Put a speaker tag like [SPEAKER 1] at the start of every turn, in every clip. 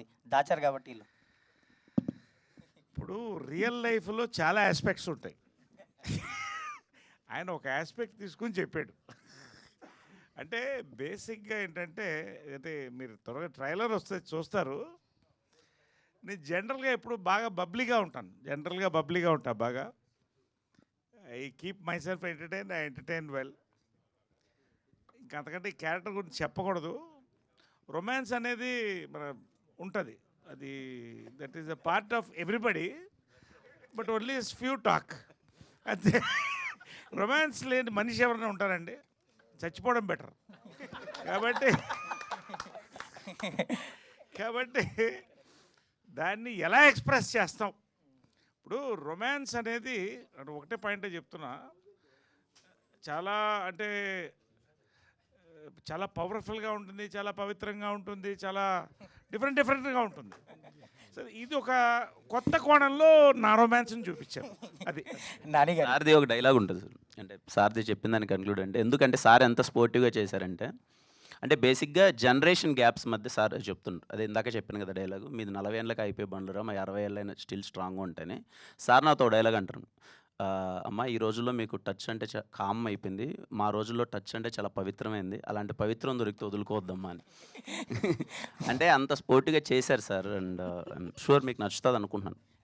[SPEAKER 1] చెప్పండి. దాచారు కాబట్టి వీళ్ళు.
[SPEAKER 2] ఇప్పుడు రియల్ లైఫ్లో చాలా ఆస్పెక్ట్స్ ఉంటాయి. ఆయన ఒక ఆస్పెక్ట్ తీసుకుని చెప్పాడు. అంటే బేసిక్గా ఏంటంటే అంటే మీరు త్వరగా ట్రైలర్ వస్తే చూస్తారు. నేను జనరల్గా ఎప్పుడు బాగా బబ్లీగా ఉంటాను. జనరల్గా బబ్లీగా ఉంటా బాగా. I keep myself entertain I entertain well ఇంకా అంతకంటే ఈ క్యారెక్టర్ గురించి చెప్పకూడదు. రొమాన్స్ అనేది మన ఉంటుంది. అది that is a part of everybody but only few talk అంతే. రొమాన్స్ లేని మనిషి ఎవరైనా ఉంటారండి చచ్చిపోవడం బెటర్ కాబట్టి కాబట్టి దాన్ని ఎలా ఎక్స్ప్రెస్ చేస్తాం? ఇప్పుడు రొమాన్స్ అనేది ఒకటే పాయింటే చెప్తున్నా చాలా అంటే చాలా పవర్ఫుల్గా ఉంటుంది చాలా పవిత్రంగా ఉంటుంది చాలా డిఫరెంట్ డిఫరెంట్గా ఉంటుంది. సరే ఇది ఒక కొత్త కోణంలో నా రొమాన్స్ని చూపించాను అది.
[SPEAKER 1] నాని గారు.
[SPEAKER 3] సార్ది ఒక డైలాగ్ ఉంటుంది సార్. అంటే సార్ది చెప్పిన దాన్ని కన్క్లూడ్ అంటే ఎందుకంటే సార్ ఎంత స్పోర్టివ్గా చేశారంటే అంటే బేసిక్గా జనరేషన్ గ్యాప్స్ మధ్య సార్ చెప్తుండ్రు. అదే ఇందాక చెప్పాను కదా డైలాగ్ మీది నలభై ఏళ్ళకి అయిపోయి బండ్లురా మా అరవై ఏళ్ళైనా స్టిల్ స్ట్రాంగ్గా ఉంటాయని సార్ నాతో డైలాగ్ అంటారు "ఆ, అమ్మ ఈ రోజుల్లో మీకు టచ్ అంటే చా- కామ్ అయిపోయింది. మా రోజుల్లో టచ్ అంటే చాలా పవిత్రమైంది. అలాంటి పవిత్రం దొరికితే వదులుకోవద్దమ్మా అని. అంటే అంత స్పోర్టివ్గా చేశారు సార్. అండ్ షూర్ మీకు నచ్చుతుంది అనుకుంటున్నాను.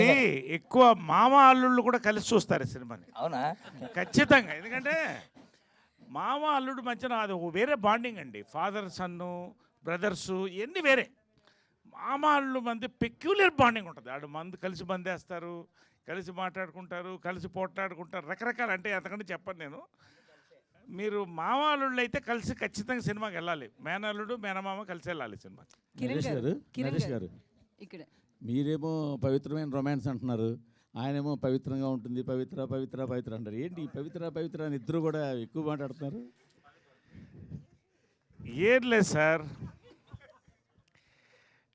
[SPEAKER 2] ఇది ఎక్కువ మామ అల్లుళ్ళు కూడా కలిసి చూస్తారు ఈ సినిమాని.
[SPEAKER 1] అవునా?
[SPEAKER 2] ఖచ్చితంగా. ఎందుకంటే మామ అల్లుడు మధ్యన అది ఒక వేరే బాండింగ్ అండి. ఫాదర్ సన్ను బ్రదర్సు ఇవన్నీ వేరే. మామ అల్లుడు మంది పెక్యులర్ బాండింగ్ ఉంటుంది. ఆడు మందు కలిసి మందేస్తారు కలిసి మాట్లాడుకుంటారు కలిసి పోట్లాడుకుంటారు రకరకాల. అంటే అంతకంటే చెప్పను నేను. మీరు మామ అల్లుళ్ళు అయితే కలిసి ఖచ్చితంగా సినిమాకి వెళ్ళాలి. మేనల్లుడు మేనమామ కలిసి వెళ్ళాలి సినిమాకి.
[SPEAKER 4] కిరణ్
[SPEAKER 5] నరేష్
[SPEAKER 4] గారు
[SPEAKER 5] గారు నరేష్
[SPEAKER 4] ఇక్కడ.
[SPEAKER 5] మీరేమో పవిత్రమైన రొమాన్స్ అంటున్నారు. ఆయనేమో పవిత్రంగా ఉంటుంది. పవిత్ర పవిత్ర పవిత్ర అంటారు. ఏంటి ఈ పవిత్ర పవిత్ర అని ఇద్దరు కూడా ఎక్కువ మాట్లాడుతున్నారు?
[SPEAKER 2] ఏం లేదు సార్.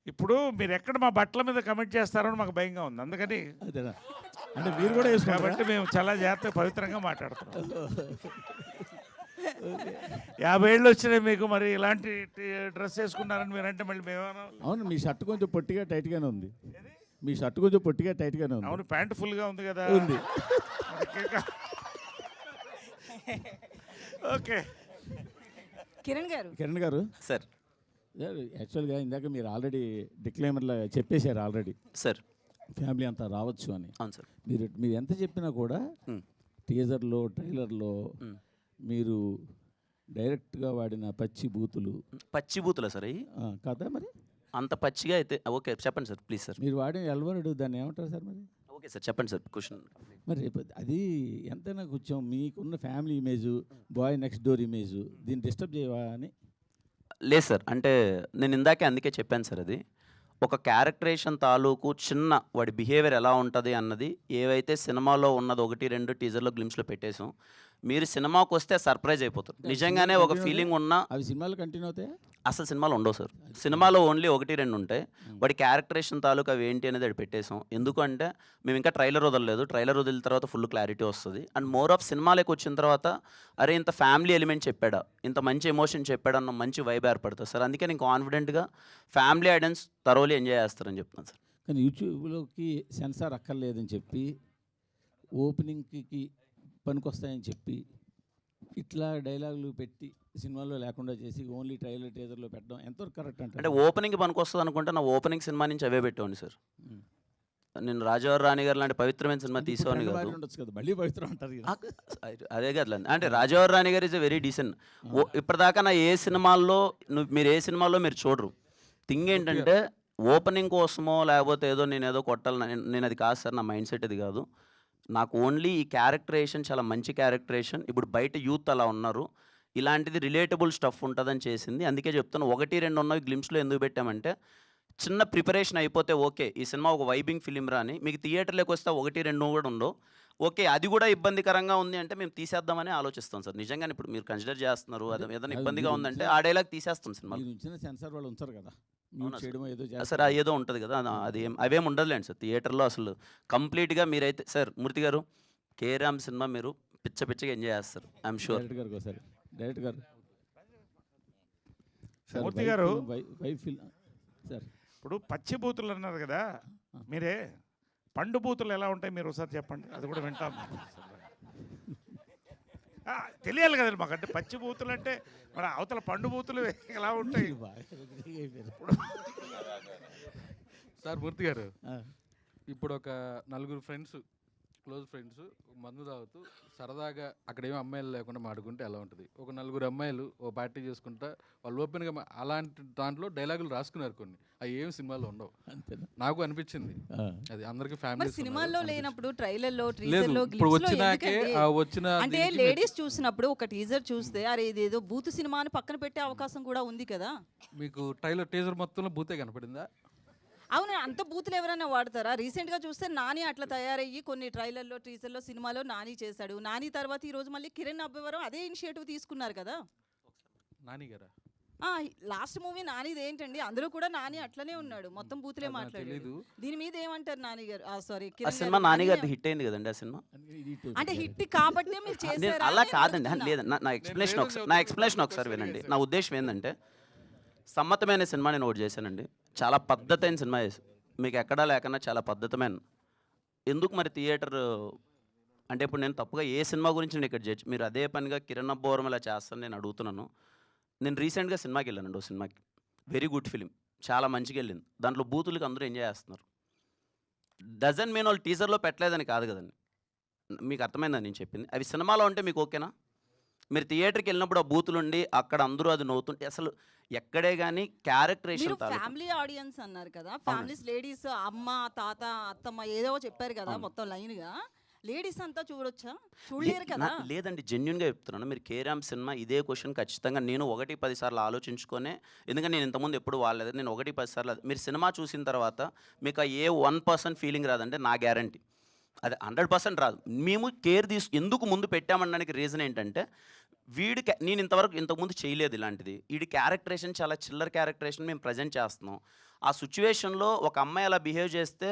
[SPEAKER 2] ఇప్పుడు మీరు ఎక్కడ మా బట్టల మీద కమెంట్ చేస్తారని మాకు భయంగా ఉంది. అందుకని
[SPEAKER 5] అదేనా? అంటే మీరు కూడా
[SPEAKER 2] కాబట్టి మేము చాలా జాగ్రత్తగా పవిత్రంగా మాట్లాడుతున్నాం. యాభై ఏళ్ళు వచ్చినాయి మీకు మరి ఇలాంటి డ్రెస్ వేసుకున్నారని మీరంటే మళ్ళీ మేమేమన్నా
[SPEAKER 5] అవును మీ షర్ట్ కొంచెం పొట్టిగా టైట్గానే ఉంది. మీ షర్ట్ కొంచెం పొట్టిగా టైట్గానే ఉంది.
[SPEAKER 2] అవును ప్యాంట్ ఫుల్గా ఉంది కదా.
[SPEAKER 5] ఉంది.
[SPEAKER 2] ఓకే.
[SPEAKER 4] కిరణ్ గారు.
[SPEAKER 5] కిరణ్ గారు?
[SPEAKER 3] సార్.
[SPEAKER 5] యాక్చువల్గా ఇందాక మీరు ఆల్రెడీ డిక్లైమర్లో చెప్పేశారు ఆల్రెడీ
[SPEAKER 3] సార్
[SPEAKER 5] ఫ్యామిలీ అంతా రావచ్చు అని.
[SPEAKER 3] అవును సార్
[SPEAKER 5] మీరు మీరు ఎంత చెప్పినా కూడా
[SPEAKER 3] Hmm.
[SPEAKER 5] టీజర్లో ట్రైలర్లో
[SPEAKER 3] Hmm.
[SPEAKER 5] మీరు డైరెక్ట్గా వాడిన పచ్చి బూతులు.
[SPEAKER 3] పచ్చి బూతులా సార్ అవి
[SPEAKER 5] కదా మరి?
[SPEAKER 3] అంత పచ్చిగా అయితే ఓకే చెప్పండి సార్ ప్లీజ్ సార్
[SPEAKER 5] మీరు వాడిన ఎల్వరుడు దాన్ని ఏమంటారు సార్ మరి?
[SPEAKER 3] ఓకే సార్ చెప్పండి సార్ క్వశ్చన్
[SPEAKER 5] మరి అది ఎంతైనా కొంచెం మీకున్న family image boy next door image దీన్ని డిస్టర్బ్ చేయవా అని
[SPEAKER 3] లేదు సార్. అంటే నేను ఇందాకే అందుకే చెప్పాను సార్ అది. ఒక క్యారెక్టరేషన్ తాలూకు చిన్న వాడి బిహేవియర్ ఎలా ఉంటుంది అన్నది ఏవైతే సినిమాలో ఉన్నది ఒకటి రెండు టీజర్లో గ్లిమ్స్లో పెట్టేసాం మీరు సినిమాకి వస్తే సర్ప్రైజ్ అయిపోతారు. నిజంగానే ఒక ఫీలింగ్ ఉన్నా
[SPEAKER 5] అవి సినిమాలు కంటిన్యూ అవుతాయా?
[SPEAKER 3] అసలు సినిమాలు ఉండవు సార్. సినిమాలో ఓన్లీ ఒకటి రెండు ఉంటాయి. వాడి క్యారెక్టరేషన్ తాలూకు అవి ఏంటి అనేది అది పెట్టేసాం ఎందుకంటే మేము ఇంకా ట్రైలర్ వదలలేదు. ట్రైలర్ వదిలిన తర్వాత ఫుల్ క్లారిటీ వస్తుంది. అండ్ మోర్ ఆఫ్ సినిమాలోకి వచ్చిన తర్వాత అరే ఇంత ఫ్యామిలీ ఎలిమెంట్ చెప్పాడా? ఇంత మంచి ఎమోషన్ చెప్పాడా? అన్న మంచి వైబ్ ఏర్పడుతుంది సార్. అందుకే నేను కాన్ఫిడెంట్గా ఫ్యామిలీ ఐడెన్స్ తరోలీ ఎంజాయ్ చేస్తారని చెప్తున్నాను సార్.
[SPEAKER 5] కానీ యూట్యూబ్లోకి సెన్సార్ అక్కర్లేదని చెప్పి ఓపెనింగ్కి పనికొస్తాయని చెప్పి ఇట్లా డైలాగులు పెట్టి సినిమాలో లేకుండా చేసి ఓన్లీ ట్రైలర్ టీజర్లో పెట్టడం ఎంతవరకు కరెక్ట్
[SPEAKER 3] అంటే
[SPEAKER 5] అంటే
[SPEAKER 3] ఓపెనింగ్ పనికి వస్తుంది అనుకుంటే నా ఓపెనింగ్ సినిమా నుంచి అవే పెట్టేవాడిని సార్. నేను రాజావారి రాణి గారు లాంటి పవిత్రమైన సినిమా తీసేవాడిని కాదు.
[SPEAKER 5] ఉండొచ్చు కదా మళ్ళీ పవిత్రం అంటారు
[SPEAKER 3] అదే కదా అంటే రాజావారి రాణి గారు ఇస్ ఎ వెరీ డీసెంట్ ఇప్పటిదాకా నా ఏ సినిమాల్లో నువ్వు మీరు ఏ సినిమాలో మీరు చూడరు. థింగ్ ఏంటంటే ఓపెనింగ్ కోసమో లేకపోతే ఏదో నేను ఏదో కొట్టాలని నేను- నేను అది కాదు సార్ నా మైండ్ సెట్ అది కాదు. నాకు ఓన్లీ ఈ క్యారెక్టరేషన్ చాలా మంచి క్యారెక్టరేషన్. ఇప్పుడు బయట యూత్ అలా ఉన్నారు. ఇలాంటిది రిలేటబుల్ స్టఫ్ ఉంటుందని చేసింది. అందుకే చెప్తాను ఒకటి రెండు ఉన్నవి గ్లిమ్స్లో ఎందుకు పెట్టామంటే చిన్న ప్రిపరేషన్ అయిపోతే ఓకే ఈ సినిమా ఒక వైబింగ్ ఫిలిం రాని మీకు థియేటర్లోకి వస్తే ఒకటి రెండు కూడా ఉండవు. ఓకే అది కూడా ఇబ్బందికరంగా ఉంది అంటే మేము తీసేద్దామని ఆలోచిస్తాం సార్. నిజంగానే ఇప్పుడు మీరు కన్సిడర్ చేస్తున్నారు అది ఏదైనా ఇబ్బందిగా ఉందంటే. ఆ డైలాగ్ తీసేస్తాం సినిమా
[SPEAKER 5] సెన్సార్ వాళ్ళు ఉంచారు కదా. Mute
[SPEAKER 3] sir?
[SPEAKER 5] ఏదో
[SPEAKER 3] సార్
[SPEAKER 5] చేస్తారు
[SPEAKER 3] అది ఏదో ఉంటుంది కదా అది- అది ఏం అవేం ఉండదులేండి సార్ థియేటర్లో అసలు కంప్లీట్గా మీరైతే సార్ మూర్తి గారు కేరామ్ సినిమా మీరు పిచ్చ పిచ్చగా ఎంజాయ్ చేస్తారు ఐఎమ్ షూర్
[SPEAKER 5] డైరెక్ట్ గారు ఒకసారి డైరెక్ట్ గారు?
[SPEAKER 2] మూర్తి గారు?
[SPEAKER 5] Wife sir.
[SPEAKER 2] ఇప్పుడు పచ్చి బూతులు అన్నారు కదా మీరే పండు బూతులు ఎలా ఉంటాయి మీరు ఒకసారి చెప్పండి అది కూడా వింటాం. తెలియాలి కదండి మాకు అంటే పచ్చి బూతులు అంటే మరి అవతల పండు బూతులు ఎలా ఉంటాయి?
[SPEAKER 6] సార్ మూర్తి గారు. ఇప్పుడు ఒక నలుగురు ఫ్రెండ్స్ క్లోజ్ ఫ్రెండ్స్ మందు తాగుతూ సరదాగా అక్కడ ఏమి అమ్మాయిలు లేకుండా మాడుకుంటే ఎలా ఉంటుంది? ఒక నలుగురు అమ్మాయిలు ఓ పార్టీ చేసుకుంటా వాళ్ళు ఓపెన్గా మా- అలాంటి దాంట్లో డైలాగులు రాసుకున్నారు కొన్ని. అవి ఏం సినిమాలో ఉండవు. నాకు అనిపించింది. అది అందరికి
[SPEAKER 4] మరి
[SPEAKER 6] ఫ్యామిలీ
[SPEAKER 4] సినిమాల్లో లేనప్పుడు ట్రైలర్లో
[SPEAKER 6] లేదు
[SPEAKER 4] టీజర్లో
[SPEAKER 6] ఇప్పుడు వచ్చినాకే? ఆ వచ్చిన
[SPEAKER 4] అంటే
[SPEAKER 6] దీనికి
[SPEAKER 4] లేడీస్ చూసినప్పుడు ఒక టీజర్ చూస్తే అరే ఇదేదో బూత్ సినిమా అని పక్కన పెట్టే అవకాశం కూడా ఉంది కదా?
[SPEAKER 6] మీకు ట్రైలర్ టీజర్ మొత్తంలో బూతే కనపడిందా?
[SPEAKER 4] అవును అంత బూతులు ఎవరైనా వాడతారా? రీసెంట్గా చూస్తే నాని అట్లా తయారయ్యి కొన్ని ట్రైలర్లో టీజర్లో సినిమాలో నాని చేశాడు. నాని తర్వాత ఈ రోజు మళ్ళీ కిరణ్ అబ్బవరం అదే ఇనిషియేటివ్ తీసుకున్నారు కదా?
[SPEAKER 6] నాని గారా?
[SPEAKER 4] లాస్ట్ మూవీ నానిది ఏంటండి? అందులో కూడా నాని అట్లనే ఉన్నాడు. మొత్తం బూతులే
[SPEAKER 6] తెలీదు.
[SPEAKER 4] దీని మీద ఏమంటారు నాని గారు? సారీ
[SPEAKER 3] ఆ సినిమా నానిగారిది హిట్ అయింది కదండి ఆ సినిమా?
[SPEAKER 4] అంటే. హిట్ కాబట్టే మీరు
[SPEAKER 3] నేను
[SPEAKER 4] చేశారా
[SPEAKER 3] అలా కాదండి. లేదు నా- ఎక్స్ప్లెనేషన్ ఒకసారి నా ఎక్స్ప్లెనేషన్
[SPEAKER 6] ఒక్కసారి
[SPEAKER 3] ఒకసారి వినండి. నా ఉద్దేశం ఏంటంటే సమ్మతమైన సినిమా నేను ఒకటి చేశానండి. చాలా పద్ధతైన సినిమా చేసి మీకు ఎక్కడా లేకన్నా చాలా పద్ధతమైన. ఎందుకు మరి థియేటర్ అంటే ఇప్పుడు నేను తప్పుగా ఏ సినిమా గురించి నేను ఇక్కడ జడ్జ్ మీరు అదే పనిగా కిరణ్ అబ్బోరం ఇలా చేస్తాను నేను అడుగుతున్నాను. నేను రీసెంట్గా సినిమాకి వెళ్ళానండి ఓ సినిమాకి. వెరీ గుడ్ ఫిలిం చాలా మంచిగా వెళ్ళింది. దాంట్లో బూతులకి అందరూ ఎంజాయ్ చేస్తున్నారు. డజన్ మీన్ వాళ్ళు టీజర్లో పెట్టలేదని కాదు కదండి. మీకు అర్థమైందని నేను చెప్పింది? అవి సినిమాలో ఉంటే మీకు ఓకేనా? మీరు థియేటర్కి వెళ్ళినప్పుడు ఆ బూతులు ఉండి అక్కడ అందరూ అది నవ్వుతుంటే అసలు ఎక్కడే కానీ
[SPEAKER 4] మీరు
[SPEAKER 3] క్యారెక్టరేషన్
[SPEAKER 4] ఫ్యామిలీ ఆడియన్స్ అన్నారు కదా ఫ్యామిలీస్ లేడీస్ అమ్మ తాత అత్తమ్మ ఏదో చెప్పారు కదా. మొత్తం లైన్గా లేడీస్ అంతా చూడొచ్చా? చూడలేరు కదా?
[SPEAKER 3] లేదండి జెన్యున్గా చెప్తున్నాను. మీరు కేరామ్ సినిమా ఇదే క్వశ్చన్ ఖచ్చితంగా నేను ఒకటి పది సార్లు ఆలోచించుకొనే ఎందుకంటే నేను ఇంతకుముందు ఎప్పుడు వాళ్ళలేదు నేను ఒకటి పది సార్లు మీరు సినిమా చూసిన తర్వాత మీకు ఆ ఏ వన్ పర్సెంట్ ఫీలింగ్ రాదంటే నా గ్యారంటీ. అది హండ్రెడ్ పర్సెంట్ రాదు. మేము కేర్ తీసు ఎందుకు ముందు పెట్టామనడానికి రీజన్ ఏంటంటే వీడి నేను ఇంతవరకు ఇంతకుముందు చేయలేదు ఇలాంటిది. వీడి క్యారెక్టరేషన్ చాలా చిల్లర క్యారెక్టరేషన్ మేము ప్రజెంట్ చేస్తున్నాం. ఆ సిచ్యువేషన్లో ఒక అమ్మాయి అలా బిహేవ్ చేస్తే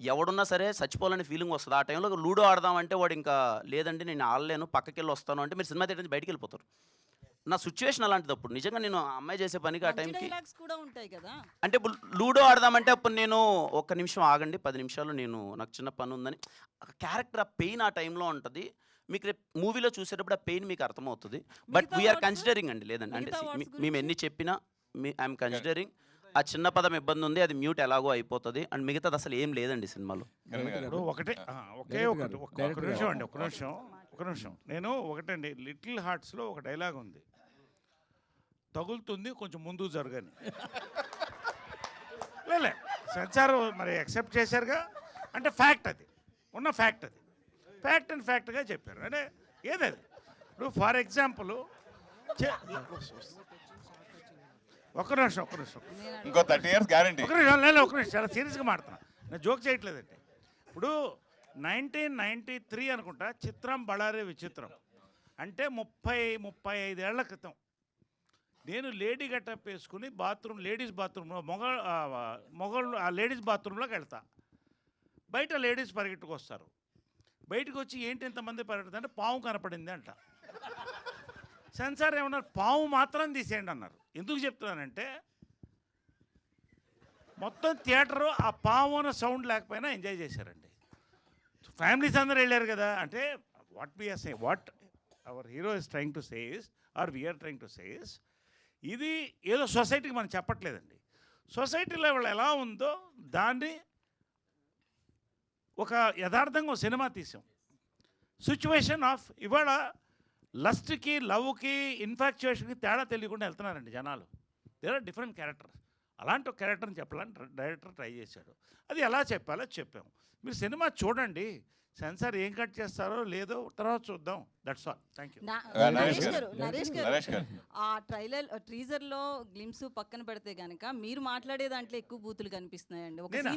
[SPEAKER 3] ఎవడున్నా సరే చచ్చిపోవాలని ఫీలింగ్ వస్తుంది. ఆ టైంలో లూడో ఆడదామంటే వాడు ఇంకా లేదండి నేను ఆడలేను పక్కకి వెళ్ళి వస్తాను అంటే మీరు సినిమా థియేటర్ నుంచి బయటికి వెళ్ళిపోతారు. నా సిచ్యువేషన్ అలాంటిది అప్పుడు నిజంగా నేను అమ్మాయి చేసే పనికి ఆ టైంకి
[SPEAKER 4] కూడా ఉంటాయి కదా.
[SPEAKER 3] అంటే ఇప్పుడు లూడో ఆడదామంటే అప్పుడు నేను ఒక్క నిమిషం ఆగండి పది నిమిషాలు నేను నాకు చిన్న పని ఉందని. క్యారెక్టర్ ఆ పెయిన్ ఆ టైంలో ఉంటుంది. మీకు రేపు మూవీలో చూసేటప్పుడు ఆ పెయిన్ మీకు అర్థమవుతుంది. But we are? కన్సిడరింగ్ అండి లేదండి. అంటే మేము? ఎన్ని చెప్పినా మీ ఐఎమ్ కన్సిడరింగ్ ఆ చిన్న పదం ఇబ్బంది ఉంది అది మ్యూట్ ఎలాగో అయిపోతుంది. అండ్ మిగతాది అసలు ఏం లేదండి సినిమాలో.
[SPEAKER 2] ఇప్పుడు ఒకటే ఆ, ఒకే ఒకటి ఒక- నిమిషం. అండి ఒక నిమిషం. ఒక నిమిషం. నేను ఒకటండి లిటిల్ హార్ట్స్లో ఒక డైలాగ్ ఉంది. తగులుతుంది కొంచెం ముందు జరగని. లేలే సెన్సార్ మరి యాక్సెప్ట్ చేశారుగా? అంటే ఫ్యాక్ట్ అది. ఉన్న ఫ్యాక్ట్ అది. ఫ్యాక్ట్ అండ్ ఫ్యాక్ట్గా చెప్పారు. అంటే ఏదది? ఇప్పుడు ఫర్ ఎగ్జాంపుల్ ఒక నిమిషం ఒక నిమిషం.
[SPEAKER 7] ఇంకో థర్టీ ఇయర్స్ గ్యారంటీ
[SPEAKER 2] ఒక నిమిషం లేదు ఒక నిమిషం చాలా సీరియస్గా మాడుతున్నా నేను జోక్ చేయట్లేదండి. ఇప్పుడు నైన్టీన్ నైంటీ త్రీ అనుకుంటా చిత్రం బళారే విచిత్రం. అంటే ముప్పై ముప్పై ఐదేళ్ళ క్రితం. నేను లేడీ గెటప్ వేసుకుని బాత్రూమ్ లేడీస్ బాత్రూంలో మొగ మొగళ్ళు ఆ లేడీస్ బాత్రూంలోకి వెళ్తా. బయట లేడీస్ పరిగెట్టుకు వస్తారు బయటకు వచ్చి ఏంటి ఇంతమంది పరిగెడుతుంది అంటే పాము కనపడింది అంట. సెన్సార్ ఏమన్నారు? పాము మాత్రం తీసేయండి అన్నారు. ఎందుకు చెప్తున్నానంటే మొత్తం థియేటరు ఆ పాము అన్న సౌండ్ లేకపోయినా ఎంజాయ్ చేశారండి. ఫ్యామిలీస్ అందరూ వెళ్ళారు కదా అంటే what we are say what our hero is trying to says are we are trying to says ఇది ఏదో సొసైటీకి మనం చెప్పట్లేదండి. సొసైటీలో లెవెల్ ఎలా ఉందో దాన్ని ఒక యథార్థంగా ఒక సినిమా తీసాం. సిచ్యువేషన్ ఆఫ్ ఇవాళ లస్ట్కి లవ్కి ఇన్ఫాక్చుయేషన్కి తేడా తెలియకుండా వెళ్తున్నారండి జనాలు. దేర్ ఆర్ డిఫరెంట్ క్యారెక్టర్ అలాంటి ఒక క్యారెక్టర్ని చెప్పాలని డైరెక్టర్ ట్రై చేశాడు. అది ఎలా చెప్పాలో చెప్పాము మీరు సినిమా చూడండి. సెన్సార్ ఏం కట్ చేస్తారో లేదో తర్వాత చూద్దాం. That's all thank you
[SPEAKER 4] Naresh garu Naresh garu. ఆ ట్రైలర్ ట్రీజర్లో గ్లిమ్స్ పక్కన పెడితే గనక మీరు మాట్లాడే దాంట్లో ఎక్కువ బూతులు కనిపిస్తున్నాయండి. ఒక